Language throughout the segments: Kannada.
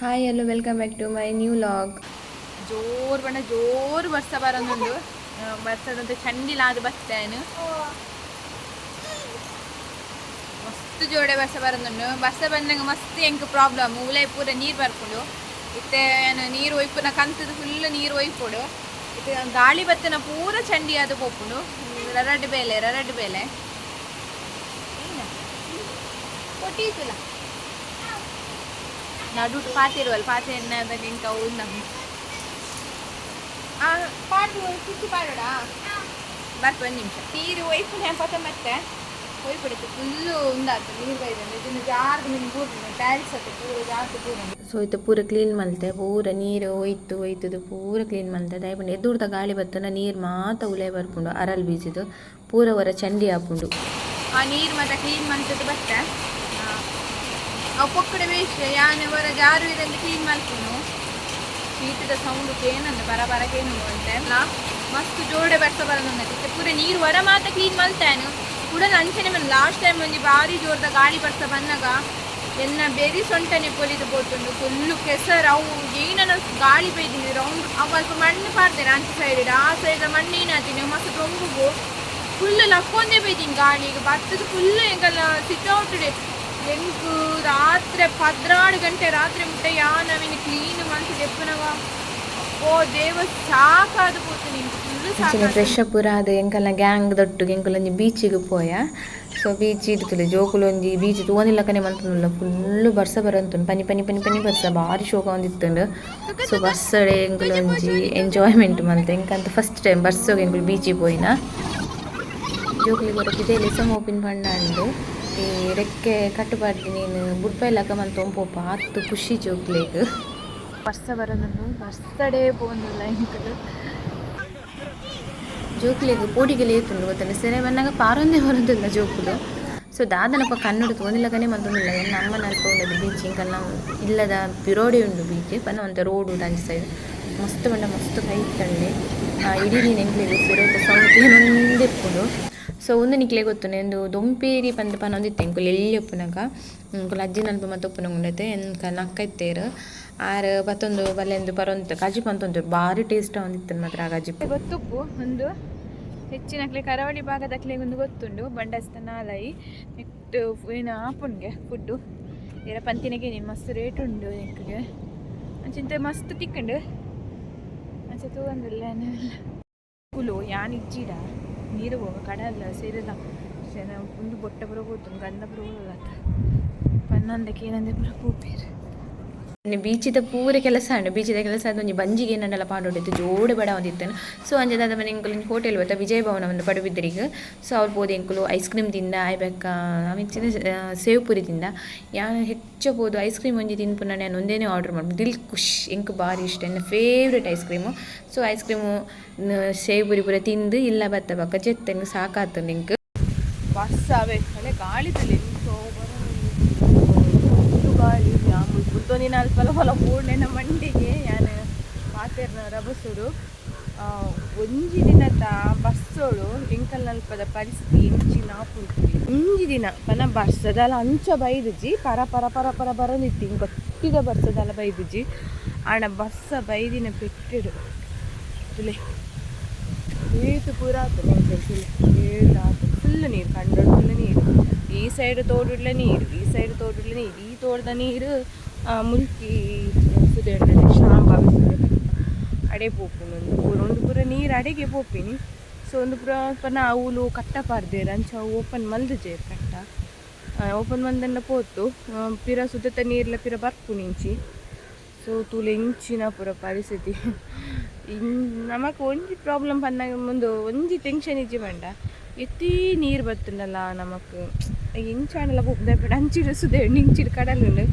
Hi hello welcome back to my new vlog ಜೋರ್ ಬಣ್ಣ, ಜೋರ್ ಬರ್ಸ ಬರೋದೊಂದು ಬರ್ಸದಂತ ಚಂಡಿಲಾದ ಬರ್ತೇನು ಮಸ್ತ್ ಜೋಡೆ ಬರ್ಸ ಬರೋದುಂಡು ಬರ್ಸ ಬಂದಂಗೆ ಮಸ್ತ್ ಎಂಕ್ ಪ್ರಾಬ್ಲಮ್ ಉಲೈ ಪೂರ ನೀರು ಬರ್ಕೊಂಡು, ಇತ್ತೆ ನೀರು ಒಯ್ಪುನ ಕಂತದ ಫುಲ್ ನೀರು ಒಯ್ಕೊಡು ಇತ್ತೆ ಗಾಳಿ ಬತ್ತನ ಪೂರ ಚಂಡಿ ಅದು ಪೋಪುಂಡು ರರಡ್ ಬೇಲೆ ರರಡ್ ಬೇಲೆ. ಕೊಟ್ಟೀತಿಲ್ಲ ಪಾತಿ ಇರುವಲ್ಲ ಪಾತಿ ನಿಂತ ಇಂಕ ಆ ಪಾಡು ಕುಚ್ಚು ಪಾಡೋಡಾ? ಬರ್ತು ಒಂದು ನಿಮಿಷ. ನೀರು ಒಯ್ಪುನ ಪತ ಮತ್ತೆ. ಹೋಯ್ಬಿಡುತ್ತೆ ಫುಲ್ಲು ಉಂದಾತು ನೀರು ಬೈದಂದ್ರೆ ಇದನ್ನು ಜಾರ್ದು ನಿಮ್ಗೆ ಪೂರ್ಣ ಟೈಲ್ಸ್ ಹತ್ತೆ ಪೂರ ಜಾರ್ದು ಪೂರ ಸೊ ಇದು ಪೂರ ಕ್ಲೀನ್ ಮಲ್ತೆ ಪೂರ ನೀರು ಒಯ್ತು ಒಯ್ತದು ಪೂರ ಕ್ಲೀನ್ ಮಲ್ತೆ. ದಯಪಂಡು ಎದುರ್ದ ಗಾಳಿ ಬತ್ತನ ನೀರು ಮಾತ ಉಲೆ ಬರ್ಪುಂಡು ಅರಲ್ ಬೀಜದು ಪೂರ ಹೊರ ಚಂಡಿ ಹಾಕೊಂಡು ಆ ನೀರು ಮತ್ತೆ ಕ್ಲೀನ್ ಮಲ್ತದ್ದು ಬತ್ತೆ. ನಾವು ಪೊಕ್ಕಡೆ ವೇಸ್ಟ್ ಯಾನೆ ಬರ ಜಾರು ಇದೆಲ್ಲ ಕ್ಲೀನ್ ಮಾಡ್ತೀನಿ ಶೀತದ ಸೌಂಡ್ ಏನಂದ ಬರ ಬರ ಏನು ಅಂತ. ಮಸ್ತ್ ಜೋಡೆ ಬರ್ತಾ ಬರೋದಕ್ಕೆ ಪೂರ ನೀರು ಹೊರ ಮಾತ್ರ ಕ್ಲೀನ್ ಮಾಡ್ತಾನು ಕೂಡ ನಂಚನೆ ಬಂದು ಲಾಸ್ಟ್ ಟೈಮ್ ಒಂದು ಭಾರಿ ಜೋರ್ದ ಗಾಳಿ ಬರ್ತಾ ಬಂದಾಗ, ಎನ್ನ ಬೇರಿ ಸೊಂಟನೆ ಪೊಲಿದು ಬೋತುಂಡು ಫುಲ್ಲು ಕೆಸರು, ಅವು ಏನನ್ನ ಗಾಳಿ ಬೈದಿನಿ ರೌಂಡ್ ಅವು ಸ್ವಲ್ಪ ಮಣ್ಣು ಪಾಡ್ತೇನೆ ಅಂಚೆ ಸೈಡ್ ಆ ಸೈಡ್ ಮಣ್ಣು ಏನಾತೀನಿ ಮಸ್ತ್ ದೊಂಬುಗು ಫುಲ್ಲು ಲಕ್ಕೊಂದೇ ಬೈದೀನಿ ಗಾಳಿ ಈಗ ಬರ್ತದ ಫುಲ್ಲು ಹೆಂಗಲ್ಲ ಸಿಟ್ ಔಟ್ ಎಂಕು ರಾತ್ರಿ ಪದ್ನಾಡು ಗಂಟೆ ರಾತ್ರಿ ಮುಟ್ಟ ಯಾ ನವಿನ ಕ್ಲೀನ್ ಮನ್ಸು ದೆಪ್ಪನವ ಓ ದೇವ ಸಾಕಾದ ಪೋತು ನಿಂಗೆ ಫುಲ್ ಅಂಚನೆ ಸಾಕಾದ ಫ್ರೆಶ್ ಪೂರ ಅದು ಎಂಕಲ್ನ ಗ್ಯಾಂಗ್ ದೊಟ್ಟು ಎಂಕುಲೊಂಜಿ ಬೀಚಿಗೆ ಪೋಯ ಸೊ ಬೀಚ್ ಇಡ್ತಲೆ ಜೋಕುಲೊಂಜಿ ಬೀಚ್ ತೋನಿಲ್ಲಕನೆ ಮಂತುಲ್ಲ ಫುಲ್ಲು ಬರ್ಸ ಬರಂತುಂಡು ಪನಿ ಪನಿ ಪನಿ ಪನಿ ಬರ್ಸ ಭಾರಿ ಶೋಕ ಒಂದಿತ್ತುಂಡು ಸೊ ಬಸ್ಸಡೆ ಎಂಕುಲೊಂಜಿ ಎಂಜಾಯ್ಮೆಂಟ್ ಮಂತೆ ಎಂಕಂತ ಫಸ್ಟ್ ಟೈಮ್ ಬಸ್ಸೋಗಿ ಎಂಕುಲು ಬೀಚಿಗೆ ಪೋಯಿನ ಜೋಕುಲಿ ಬರೋಕೆ ಇದೇ ಲೆಸ ಮೋಪಿನ ಪಂಡ ಅಂಡು ಈ ರೆಕ್ಕೆ ಕಟ್ಟುಪಾಡ್ದು ನೀನು. ಬುಡ್ಪೈಲಕ ಮಂತ ಒಂಪೋಪ ಆತು ಖುಷಿ ಜೋಕ್ಲೇಗ್ ಬರ್ಸ ಬರೋದನ್ನು ಬರ್ಸಡೆ ಪೋಂದಿಲ್ಲ ಎಂಕಲು ಜೋಕ್ಲಿಗೆ ಪೋಡಿಗೆಲೆ ಏತುಂಡು ಗೊತ್ತಲ್ಲ ಸೆರೆ ಬಂದಾಗ ಪಾರೊಂದೇ ಬರೋದಿಲ್ಲ ಜೋಕುಲು ಸೊ ದಾದನಪ್ಪ ಕನ್ನಡ ತೋನಿಲ್ಲಗನೆ ಮಂತೊಂದಿಲ್ಲ ಏನು ನಮ್ಮ ಅಲ್ಪ ಉಂಡದು ಬೀಚ್ ಇಂಕಲ್ಲ ಇಲ್ಲದ ಬಿರೋಡೆ ಉಂಡು ಬೀಚ್ ಪನ್ನ ಒಂದು ರೋಡ್ ಉಂಡು ಸೈಡ್ ಮಸ್ತ್ ಬಂಡ ಮಸ್ತ್ ಕೈ ತಂಡೆ ಇಡೀ ನೀನು ಎಂಕ್ಲೆಗೆ ಸಿರೋತ ಸೌಂಡ್ ಏನೊಂದು ಇಪ್ಪುಡು ಸೊ ಒಂದು ನಿಕ್ಲೆ ಗೊತ್ತು ಎಂದು ದೊಂಪೇರಿ ಪಂದ ಪನ ಒಂದಿತ್ತೆ, ಎಂಕುಲು ಎಲ್ಲಿ ಒಪ್ಪುನಗ? ಎಂಕುಲು ಅಜ್ಜಿ ನಲ್ಪ ಮತ್ತೆ ಒಪ್ಪುನಗ ಉಂಡತೆ, ಎಂಕ ನಕ್ಕ ಇತ್ತೇರು ಆರ್ ಮತ್ತೊಂದು ಬಲ್ಲೆಂದು ಪರೊಂದು ಕಾಜಿ ಪಂತೊಂದು ಭಾರಿ ಟೇಸ್ಟ್ ಒಂದಿತ್ತು ಮಾತ್ರ ಆ ಕಾಜಿ ಗೊತ್ತುಪ್ಪು, ಒಂದು ಹೆಚ್ಚಿನಕ್ಲೆ ಕರಾವಳಿ ಭಾಗದಕ್ಲೆ ಒಂದು ಗೊತ್ತುಂಡು ಬಂಡಸ್ತ ನಾಲೈ ನೆಕ್ಸ್ಟ್ ಏನು ಆಪುನ್ಗೆ ಫುಡ್ಡು. ಏರ ಪಂತಿನಿಗೆ ನೀನು ಮಸ್ತ್ ರೇಟ್ ಉಂಡು ಎಂಕ್ಗೆ ಅಂಚಿಂತ ಮಸ್ತ್ ತಿಕ್ಕಂಡು. ಅಂಚೆ ತಗೊಂಡಿಲ್ಲ ಕುಲು ಯಾನ್ ಇಜ್ಜಿಡ. ನೀರು ಹೋಗ ಕಡಲ್ಲ ಸೇರಿಲ್ಲ. ಸೇನ ಒಂದು ಬೊಟ್ಟ ಬರೋ ಗೊತ್ತು ಗಂಧ ಬರೋ ಪನ್ನಂದಕ್ಕೆ ಏನಂದೆ ಬರೋ ಪೂಪೇರು ಬೀಚಿದ ಪೂರ ಕೆಲಸ ಉಂಡು ಬೀಚಿದ ಕೆಲಸ ಅದು ಒಂಜಿ ಬಂಜಿಗೆ ಏನನ್ನೆಲ್ಲ ಪಾಡೋಡಿತ್ತು, ಜೋಡು ಬಡ ಒಂದಿತ್ತನು ಸೊ ಅಂಜದ ಮನೆ ಎಂಕುಲು ಹೋಟೆಲ್ ಬತ್ತ ವಿಜಯ ಭವನ ಒಂದು ಪಡುಬಿದ್ದರಿಗೆ ಸೊ ಅವ್ರು ಬೋದು ಎಂಕುಲು ಐಸ್ ಕ್ರೀಮ್ ತಿಂದ, ಆಯ್ಬೇಕ ಮಿಂಚಿನ ಸೇವ್ ಪುರಿ ತಿಂದ. ಯಾನು ಹೆಚ್ಚು ಬೋದು ಐಸ್ ಕ್ರೀಮ್ ಒಂಜಿ ತಿನ್ಪು ನಾನು ಒಂದೇನೆ ಆರ್ಡರ್ ಮಾಡ್ಬೋದು ದಿಲ್ ಖುಷ್ ಎಂಕ್ ಭಾರಿ ಇಷ್ಟ ನನ್ನ favourite ice cream so ice cream sev puri ಪೂರ ತಿಂದು, ಇಲ್ಲ ಬತ್ತ ಬಕ್ಕ, ಜೆತ್ತಂಗೆ ಸಾಕಾತು ಎಂಕ್ ಬಸ್ ಅವೇ ಗಾಳಿ ತಲೆ ಬರೋದು ಗಾಳಿ ಬುದ್ಧೊಂದಿನ ಅಲ್ಪಲ ಹೊಲ ಪೂರ್ಣೆನ ಮಂಡಿಗೆ ಯಾನು ಪಾತೆರ್ನ ರಭಸುಡು ಆ, ಒಂಜಿ ದಿನದ ಬಸ್ಸೋಳು ಎಂಕಲ್ ನಲ್ಪದ ಪರಿಸ್ಥಿತಿ ಎಂಚಿನ ಪುಡ್ತಿ ಒಂಜಿ ದಿನ ಪನ ಬರ್ಸದಲ್ಲ ಅಂಚ ಬೈದುಜಿ ಪರ ಪರ ಪರ ಪರ ಬರೋದಿತ್ತು ಗೊತ್ತಿದ ಬರ್ಸದಲ್ಲ ಬೈದುಜಿ ಆಣ ಬಸ್ಸ ಬೈದಿನ ಪೆಟ್ಟಿಡು. ತುಲೆ ಏತು ಪೂರ ಆತು ಏತು ಆತು. ಫುಲ್ ನೀರು ಕಂಡು ಫುಲ್ ನೀರು. ಈ ಸೈಡ್ ತೋಡುಡ್ಲ ನೀರು, ಈ ಸೈಡ್ ತೋಡುಡ್ಲ ನೀರು, ಈ ತೋಟದ ನೀರು ಮುಲ್ಕಿ ಸುದೆ ಶಾಂಬ ಅಡೆ ಪೋಪುನು ಒಂದು ಪೂರ ಒಂದು ಪೂರ ನೀರು ಅಡೆಗೆ ಪೋಪಿನಿ. ಸೊ ಒಂದು ಪೂರ ಪನ ಅವಳು ಕಟ್ಟ ಪಾರ್ದೇರು ಅಂಚ ಓಪನ್ ಮಲ್ದು ಜೇರು ಕಟ್ಟ. ಓಪನ್ ಮಂದನ್ನ ಪೋತು ಪಿರ ಸುದತ್ತ ನೀರ್ಲ ಪಿರ ಬರ್ಪು ನಿಂಚಿ. ಸೊ ತೂಲೆ ಇಂಚಿನ ಪೂರ ಪರಿಸ್ಥಿತಿ. ನಮಕ್ ಒಂಜಿ ಪ್ರಾಬ್ಲಮ್ ಪನ್ನಾಗ ಮುಂದು, ಒಂಜಿ ಟೆನ್ಷನ್ ಇಜ್ಜಿ ಬಂಡ ಎತ್ತಿ ನೀರು ಬತ್ತುಂಡಲ್ಲ ನಮಕ್. ಇಂಚಾಣೆಲ್ಲ ಬುಕ್ದ ಅಂಚಿಡು ಸುದೆ ನಿಂಚಿಡು ಕಡಲು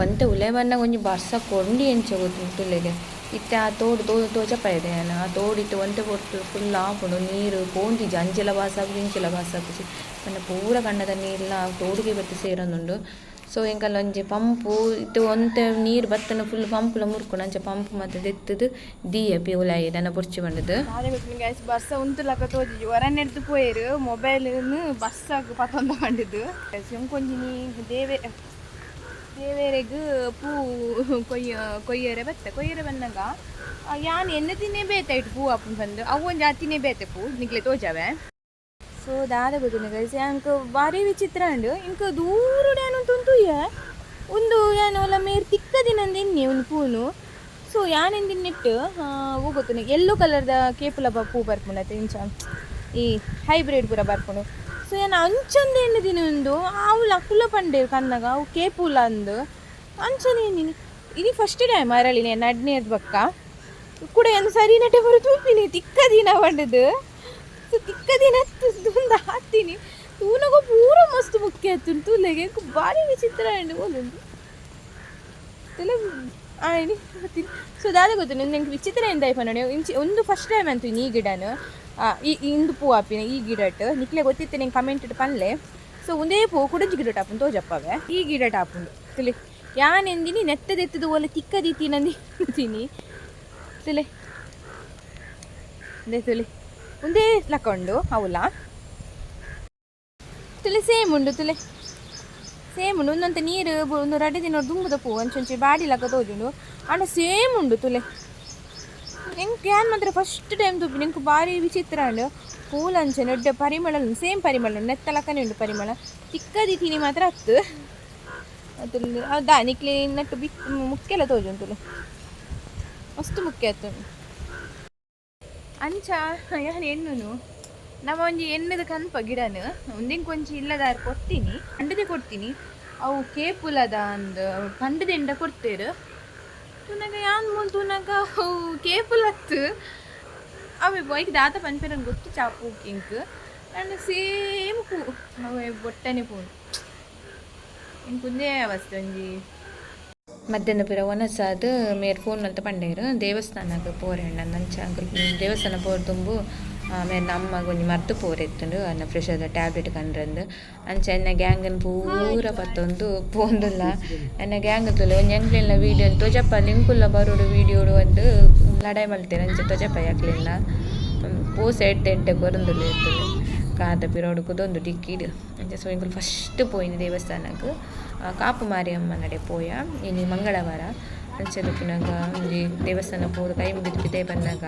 ಒಂತೆ ಉಲೆ ಬಣ್ಣ ಒಂಜಿ ಬರ್ಸ ಕೊಂಡಿ ಎಂಚ ಗೊತ್ತುಂಟುಲೆಗೆ ಇತ್ತೆ ಆ ತೋಡು ತೋ ತೋಚಪ್ಪ ಇದೆ ಆ ತೋಡಿತ್ತು ಒಂತೆ ಕೊಟ್ಟು ಫುಲ್ ಹಾಕೊಂಡು ನೀರು ಪೋಂದಿಜಿ ಅಂಚೆಲ ಬಾಸಾಪು ಇಂಚೆಲ ಪಂಡ ಪೂರ ಕಣ್ಣದ ತೋಡಿಗೆ ಬತ್ತಿ ಸೇರೊಂದುಂಡು ಸೊ ಎಂಕಲ್ಲ ಒಂಜಿ ಪಂಪು ಇತ್ತು ಒಂತೆ ನೀರು ಬತ್ತನ ಫುಲ್ ಪಂಪುಲ ಮುರ್ಕೊಂಡು ಅಂಚ ಪಂಪ್ ಮತ್ತೆ ದೆತ್ತದು ದೀಯ ಪಿ ಉಲಾಯಿ ದನ ಪುರ್ಚಿ ಬಂದದ್ದು ನಾನೇ ಗೊತ್ತಿಲ್ಲ ಗೈಸ್ ಬಸ್ಸ ಉಂತುಲಕ ತೋಜಿ ಹೊರನ್ ಎಡ್ದು ಪೋಯರು ಮೊಬೈಲ್ ಬಸ್ಸಾಗ ಪತ್ತೊಂದ ಮಾಡಿದ್ದು ಕೊಂಚ ನೀ ದೇವೆ ದೇವೇರೆಗ್ ಪೂ ಕೊಯ್ಯ ಕೊಯ್ಯರೆ ಬತ್ತೆ ಕೊಯ್ಯರೆ ಬಂದಾಗ ಯಾನ್ ಎನ್ನ ತಿನ್ನೇ ಬೇತೆ ಇಟ್ಟು ಪೂ ಅಪ್ಪನ್ ಬಂದು ಅವು ಒಂದು ಜಾತಿನೇ ಬೇತೆ ಪೂ ನಿಕ್ಲೆ ತೋಜಾವೆ ಸೊ ದಾದ ಗೊತ್ತಿನ ಗೈಸ್ ಯಾಂಕ್ ಬಾರಿ ವಿಚಿತ್ರ ಉಂಡು. ಇಂಕ ದೂರುಡು ಏನು ಒಂದು ಏನು ಅಲ್ಲ ಮೇರ್ ತಿಕ್ಕದಿನಂದು ಎನ್ನಿ ಒಂದು ಪೂನು. ಸೊ ಯಾನೆಂದಿನ್ನಿಟ್ಟು ಹೂ ಗೊತ್ತಿನ ಎಲ್ಲೋ ಕಲರ್ದ ಕೇಪುಲ ಪೂ ಬರ್ಪುಂಡತ್ತೆ ಇಂಚ, ಈ ಹೈಬ್ರಿಡ್ ಪೂರ ಬರ್ಪುಂಡು. ಸೊ ಏನು ಅಂಚಂದ ದಿನ ಒಂದು ಅವು ಲಕ್ಕುಲ ಪಂಡೆ ಕನ್ನಗ ಅವು ಕೇಪುಲ ಅಂದು. ಅಂಚನೆ ನೀನು ಇದು ಫಸ್ಟ್ ಟೈಮ್ ಅರಳಿನ, ನಡ್ನೇದ್ ಬಕ್ಕ. ಕೂಡ ಏನು ಸರಿ ನಟೆ ಬರು ತಿಕ್ಕ ದಿನ ಬಂಡದು ಸೊ ತಿಕ್ಕದಿನ ತುಂಬ ಹಾಕ್ತೀನಿ. ತೂನಗ ಪೂರ ಮಸ್ತ್ ಮುಖ್ಯ ಆಯ್ತು ತೂಲೆಗೆ ಭಾರಿ ವಿಚಿತ್ರ ಅಂಡು ಒಂದೊಂದು ತಲೆ ಆಯ್ನಿ ಸೊ ದಾದ ಗೊತ್ತು ನಂಗೆ ವಿಚಿತ್ರ ಎಂದ ನೋಡಿ. ಇಂಚಿ ಒಂದು ಫಸ್ಟ್ ಟೈಮ್ ಅಂತು ಈ ಗಿಡನು. ಈ ಇಂದು ಪೂ ಆಪಿನ ಈ ಗಿಡಟ್ ನಿಕ್ಲೆ ಗೊತ್ತಿತ್ತು ನಿಂಗೆ ಕಮೆಂಟ್ ಇಟ್ಟು ಪನ್ಲೆ ಸೊ ಒಂದೇ ಪೂ, ಕುಡಂಜಿ ಗಿಡ ಟಾಪುನ್ ತೋಜಪ್ಪವೆ. ಈ ಗಿಡ ಟಾಪುಂಡು ತಿಳಿ ಯಾನೆಂದಿನಿ ನೆತ್ತದೆತ್ತದ ಒಲೆ ತಿಕ್ಕದೀತಿ ನಂದಿ ತಿನಿ ತಿಳಿ ಅದೇ ತುಳಿ ಒಂದೇ ಲಕ್ಕೊಂಡು ಅವಲ ತುಲೆ ಸೇಮ್ ಉಂಡು ತುಲೆ. ಸೇಮ್ ಉಂಡು ಒಂದಂತ ನೀರು, ಬು- ಒಂದು ರಡ್ಡೆ ದಿನ ದುಂಬುದ ಪೂ ಒಂಚೊಂಚಿ ಬಾಡಿ ಲಕ್ಕ ತೋಜುಂಡು. ಅಣ್ಣ ಸೇಮ್ ಉಂಡು ತುಲೆ. ಎಂಕ್ ಯಾನ್ ಮಾತ್ರ ಫಸ್ಟ್ ಟೈಮ್ ತುಪ್ಪಿ, ನಿಂಗೆ ಭಾರಿ ವಿಚಿತ್ರ ಉಂಡು ಪೂಲ್ ಅಂಚೆ ದೊಡ್ಡ ಪರಿಮಳ, ಸೇಮ್ ಪರಿಮಳ ಉಂಡು ನೆತ್ತ ಲಕ್ಕನೆ ಉಂಡು ಪರಿಮಳ. ತಿಕ್ಕದಿ ತಿನಿ ಮಾತ್ರ ಹತ್ತು ಅದ್ರಲ್ಲಿ ದಾನಿಕ್ಲಿ ನಟ್ಟು ಬಿಕ್ ಎಲ್ಲ ತೋಜುಂಡು ತುಲೆ. ಮಸ್ತ್ ಮುಖ್ಯ ಆಯ್ತು ಅಂಚ, ಯಾನ್ ಎಣ್ಣುನು ನಮ್ಮ ಒಂಜಿ ಎಣ್ಣದ ಕನ್ಪ ಗಿಡನ ಒಂದಿಂಗೆ ಕೊಂಚಿ ಇಲ್ಲದಾರ ಕೊಡ್ತೀನಿ, ಅಂಡದೆ ಕೊಡ್ತೀನಿ. ಅವು ಕೇಪುಲದ ಅಂದ್ ಎಂಡ ಕೊಡ್ತೇರು. ತುನಗ ಯಾನ್ ಮೂಲ್ ತುನಗ ಅವು ಕೇಪುಲತ್ತು. ಅವೆ ಬೈಕ್ ದಾತ ಪನ್ಪೆರನ್ ಗೊತ್ತು, ಚಾಪು, ಕಿಂಕ್. ಅಂಡ್ ಸೇಮ್ ಪೂ, ಅವೆ ಬೊಟ್ಟನೆ ಪೂ ಇಂಕುಂದೇ ಅವಸ್ಥೆ ಒಂಜಿ. ಮಧ್ಯಾಹ್ನ ಪಿರ ಒನಸಾದ್ ಮೇರ್ ಫೋನ್ ಅಂತ ಪಂಡೇರು. ದೇವಸ್ಥಾನಕ್ಕೆ ಪೋರೆಂಡ ಅಂಚ ದೇವಸ್ಥಾನ ಪೋರ್ ತುಂಬು. ಮೇರ್ ನಮ್ಮ ಒಂಜಿ ಮರ್ತು ಪೋರೆತ್ತುಂಡು ಅನ್ನ ಫ್ರೆಶ್ ಅದ ಟ್ಯಾಬ್ಲೆಟ್ ಕಂಡ್ರಂದು. ಅಂಚ ಎನ್ನ ಗ್ಯಾಂಗನ್ ಪೂರ ಪತ್ತೊಂದು, ಪೋಂದುಲ್ಲ. ಎನ್ನ ಗ್ಯಾಂಗ್ ತುಲೆ ಒಂಜಿ ಎಂಕ್ಲೆಲ್ಲ ವೀಡಿಯೋ ತೋಜಪ್ಪ ಲಿಂಕುಲ್ಲ ಬರೋಡು ವೀಡಿಯೋಡು ಒಂದು ಲಡಾಯಿ ಮಲ್ತೇನೆ ಅಂಚ ತೋಜಪ್ಪ ಯಾಕ್ಲಿಲ್ಲ. ಪೂಸ ಎಡ್ಡೆ ಎಡ್ಡೆ ಕೊರಂದುಲ್ಲ ಇರ್ತದೆ ಕಾದ ಪಿರೋಡು എൻ്റെ ಇಂಕುಲು ಫಸ್ಟ್ ಪೋಯಿನ ದೇವಸ್ಥಾನಕ್ಕೆ ಕಾಪು ಮಾರಿಯಮ್ಮ ನಡೆ ಪೋಯ ಇನ್ನು ಮಂಗಳವಾರ ಅಂಚೆ ಪುನಗ ಒಂಜಿ ದೇವಸ್ಥಾನ ಪೂರ ಕೈ ಮುಗಿದು ಬಿದ್ದೆ ಬಂದಾಗ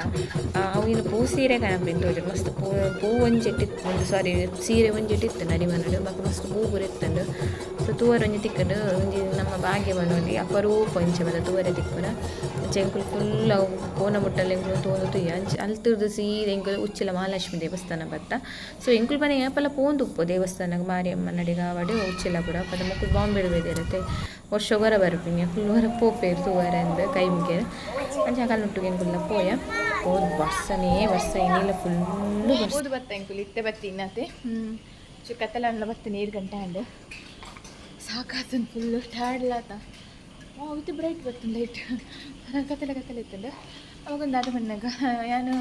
ಇನ್ನು ಪೂ ಸೀರೆ ಕಾಣಬೇಕು ತೋಜು ಮಸ್ತ್ ಪೂ ಪೂ ಒಂಜೆಟ್ಟಿತ್ತು ಸಾರಿ ಸೀರೆ ಒಂಜೆಟ್ಟಿತ್ತು ನಡಿಮನಡು ಮಕ್ಕ ಮಸ್ತ್ ಪೂ ಪೂರ ಇತ್ತಂಡು ಸೊ ತೂವರ ಒಂಜಿ ತಿಕ್ಕಂಡು ಒಂಜಿ ನಮ್ಮ ಭಾಗ್ಯ ಮನೋಲಿ ಅಪರೂಪ ಒಂಚೆ ಬದ ತೂವರೆ ತಿಕ್ಕುನ. ಚೆಂಕುಲು ಫುಲ್ ಕೋನ ಮುಟ್ಟಲ್ಲಿ ಎಂಕುಲು ತೋಂದು ತುಯ್ಯ. ಅಲ್ತಿರ್ದು ಸೀದ ಎಂಕುಲು ಉಚ್ಚಿಲ ಮಹಾಲಕ್ಷ್ಮಿ ದೇವಸ್ಥಾನ ಬತ್ತ. ಸೊ ಎಂಕುಲು ಮನೆ ಏಪಲ ಪೋಂದುಪ್ಪು ದೇವಸ್ಥಾನಕ್ಕೆ ಮಾರಿಯಮ್ಮ ನಡಿಗ ಆವಡು ಉಚ್ಚಿಲ ಕೂಡ ಪದ ಮಕ್ಕಳು ಬಾಂಬೆ ಬೇದಿರತ್ತೆ ವರ್ಷ ಹೊರ ಬರ್ಪಿಂಗೆ ಫುಲ್ ಹೊರ ಪೋಪೇರು ತೂವರೆ ಅಂದ ಕೈ ಮುಗಿಯ. ಅಂಚೆ ಕಲ್ಲುಟ್ಟಿಗೆ ಎಂಕುಲ್ಲ ಪೋಯ. ಓದ್ ವರ್ಷನೇ ವರ್ಷ ಏನಿಲ್ಲ ಫುಲ್ ಬತ್ತ ಎಂಕುಲು ಇತ್ತೆ ಬತ್ತಿ ಇನ್ನತೆ ಕತ್ತಲ ಬತ್ತ ನೀರು ಗಂಟೆ ಹಂಡು ಸಾಕಾತನ್ ಫುಲ್ಲು ಟ್ಯಾಡ್ಲಾತ ಓ, ಇದು ಬ್ರೈಟ್ ಬರ್ತುಂಡು ಲೈಟ್ ಕತ್ತಲೆ ಕತ್ತಲೆ ಅವಾಗ ಅವಾಗೊಂದು ಅದು ಬಂದಾಗ ನಾನು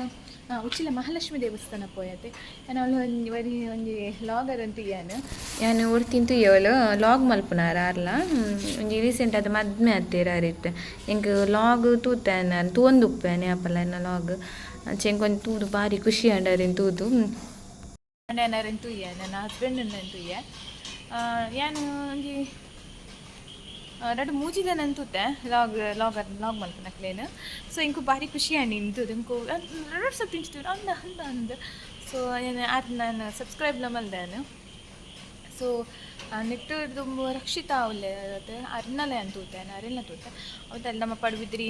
ಉಚ್ಚಿಲ ಮಹಾಲಕ್ಷ್ಮಿ ದೇವಸ್ಥಾನ ಪೋಯತೆ ನಾನು ಅವಳು ಒಂದು ವರಿ ಒಂದು ಲಾಗರ್ ಅಂತ ಯಾನು ನಾನು ಉಡ್ತಿಂತು ಇವಳು ಲಾಗ್ ಮಲ್ಪುನಾರ ಅರ್ಲ ಒಂದು ರೀಸೆಂಟ್ ಅದು ಮದ್ಮೆ ಹತ್ತಿರ ಅರಿತ್ತೆ ಎಂಕ್ ಲಾಗ್ ತೂತಾನ ತೂಂದು ಉಪ್ಪೇನೆ ಅಪ್ಪಲ ಲಾಗ್ ಅಂಚೆ ಒಂದು ತೂದು, ಭಾರಿ ಖುಷಿ ಅಂಡಾರಿನ ತೂದು. ನಾನು ತುಯ್ಯ ನನ್ನ ಹಸ್ಬೆಂಡ್ ತುಯ್ಯ ಯಾನು ಒಂಜಿ ರಡ್ ಮೂಜಿ ಅಂತುತ್ತೆ ಅಂತೂತೆ ಲಾಗ್, ಲಾಗರ್, ಲಾಗ್ ಮಲ್ಪನಕ್ಲೇನು ಸೊ, ಇಂಕು ಭಾರಿ ಖುಷಿ ಆಂಡಿ ಇಂತು ಇಂಕು ಎರಡು ಸಪ್ ತಿಂಚ್ತೀವಿ ಅಂದ ಅಂದ ಅಂದ. ಸೊ, ಏನು ಅದು ನಾನು ಸಬ್ಸ್ಕ್ರೈಬ್ಲ ನಾನು. ಸೊ ನೆಟ್ಟು ಇದು ರಕ್ಷಿತ ಅವಳೆ ಅದು ಅರ್ನಲೆ ಅಂತೂತೇನೆ ಅರೆಲ್ಲ ತೂತೆ ಅವತ್ತಲ್ಲಿ ನಮ್ಮ ಪಡುಬಿದ್ರಿ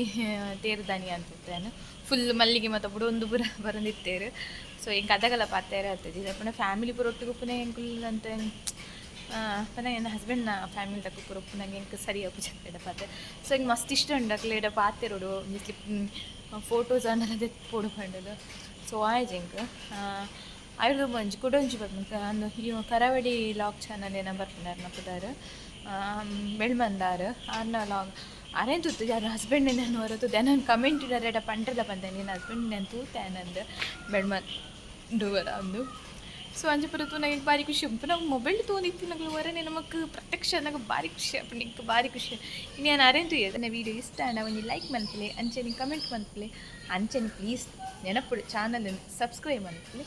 ತೇರ್ದಾನಿ ಅಂತೂತೇನೆ ಫುಲ್ ಮಲ್ಲಿಗೆ ಮತ್ತು ಬಿಡು, ಒಂದು ಪುರ ಬರಂದಿತ್ತೇರು. ಸೊ ಇಂಕ ಅದಗಲ ಪಾತೇರ ಆಗ್ತದೆ ಪುನಃ ಫ್ಯಾಮಿಲಿ ಪುರ ಒಟ್ಟಿಗೆ ಪುನಃ ಎಂಕುಲ್ ಅಂತ ಪುನಃ ನನ್ನ ಹಸ್ಬೆಂಡ್ನ ಫ್ಯಾಮಿಲಿ ತಕ್ಕ ಪುರ ಪುನಃ ಎಂಕ್ ಸರಿ ಚಕ್ಕಡ ಪಾತೆ ಸೊ ಹಿಂಗೆ ಮಸ್ತ್ ಇಷ್ಟ ಉಂಡು ಅಕ್ಲೇಡ ಪಾತೆರೋಡು ಸ್ಲಿಪ್ ಫೋಟೋಸ್ ತೆತ್ತು ಪೋಡು ಪಂಡದು ಸೊ ಆಯ್ತು ಇಂಕ್ ಆಯ್ದು ಬಂಜಿ ಕುಡೊಂಜಿ ಬರ್ಬೇಕು ಅಂದು ಇವ ಕರಾವಳಿ ಲಾಗ್ ಚಾನಲ್ ಏನೋ ಬರ್ತಿದ್ದಾರೆ ನಪ್ಪದಾರು ಬೆಳ್ಮಂದಾರು ಆರ್ನ ಲಾಗ್ ಅರೇನ್ ತೂತು ಯಾರು ಹಸ್ಬೆಂಡ್ ನಾನು ಹೊರತು? ನಾನು ಕಮೆಂಟ್ ಇಡರೇಟ ಪಂಟ್ರದ ಬಂದೆ. ನಿನ್ನ ಹಸ್ಬೆಂಡ್ ನಾನು ತೂತೆ ನಂದು ಡುವರ ಅಂದು. ಸೊ ಅಂಜೆ ಪುರತು ನನಗೆ ಭಾರಿ ಖುಷಿ. ನಾವು ಮೊಬೈಲ್ ತೊಗೊಂಡಿತ್ತು ನಗಲು ವರನೆ ನಮಗೆ ಪ್ರತ್ಯಕ್ಷ ನನಗೆ ಭಾರಿ ಖುಷಿ. ಅಪ್ಪ ಭಾರಿ ಖುಷಿ. ಇನ್ನು ನಾನು ಅರೇಂತು ನನ್ನ ವೀಡಿಯೋ ಇಷ್ಟ. ಒಂದು ಲೈಕ್ ಮನ್ಪಲೆ ಅಂಚೆ ಕಮೆಂಟ್ ಮನ್ಪಲೆ ಅಂಚೆ ಪ್ಲೀಸ್ ನೆನಪುಡು ಚಾನಲ್ ಸಬ್ಸ್ಕ್ರೈಬ್ ಮನ್ಪಲೆ